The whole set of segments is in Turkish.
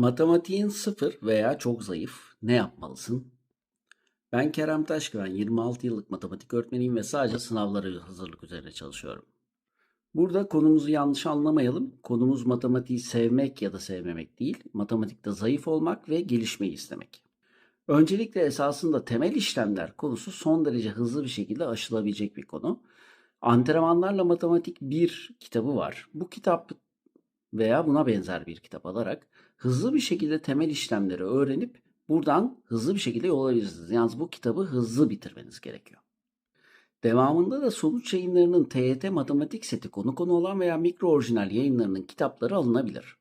Matematiğin sıfır veya çok zayıf. Ne yapmalısın? Ben Kerem Taşkıran, 26 yıllık matematik öğretmeniyim ve sadece sınavlara hazırlık üzerine çalışıyorum. Burada konumuzu yanlış anlamayalım. Konumuz matematiği sevmek ya da sevmemek değil. Matematikte zayıf olmak ve gelişmeyi istemek. Öncelikle esasında temel işlemler konusu son derece hızlı bir şekilde aşılabilecek bir konu. Antrenmanlarla Matematik 1 kitabı var. Bu kitap veya buna benzer bir kitap alarak hızlı bir şekilde temel işlemleri öğrenip buradan hızlı bir şekilde yol alabilirsiniz. Yalnız bu kitabı hızlı bitirmeniz gerekiyor. Devamında da sonuç yayınlarının TYT matematik seti konu konu olan veya mikro orijinal yayınlarının kitapları alınabilir.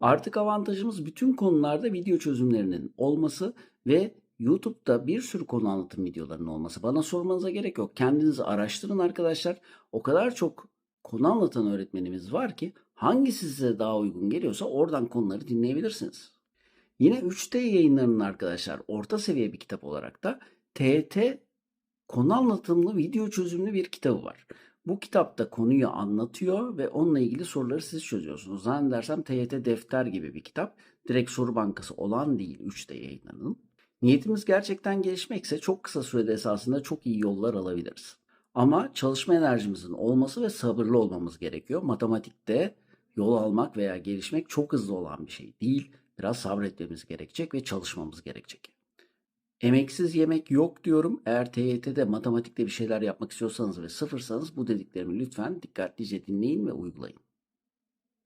Artık avantajımız bütün konularda video çözümlerinin olması ve YouTube'da bir sürü konu anlatım videolarının olması. Bana sormanıza gerek yok. Kendinizi araştırın arkadaşlar. O kadar çok konu anlatan öğretmenimiz var ki hangisi size daha uygun geliyorsa oradan konuları dinleyebilirsiniz. Yine 3T yayınlarının arkadaşlar orta seviye bir kitap olarak da TET konu anlatımlı video çözümlü bir kitabı var. Bu kitapta konuyu anlatıyor ve onunla ilgili soruları siz çözüyorsunuz. Zannedersem TYT defter gibi bir kitap. Direkt soru bankası olan değil 3'te yayınlanın. Niyetimiz gerçekten gelişmekse çok kısa sürede esasında çok iyi yollar alabiliriz. Ama çalışma enerjimizin olması ve sabırlı olmamız gerekiyor. Matematikte yol almak veya gelişmek çok hızlı olan bir şey değil. Biraz sabretmemiz gerekecek ve çalışmamız gerekecek. Emeksiz yemek yok diyorum. Eğer TYT'de matematikte bir şeyler yapmak istiyorsanız ve sıfırsanız bu dediklerimi lütfen dikkatlice dinleyin ve uygulayın.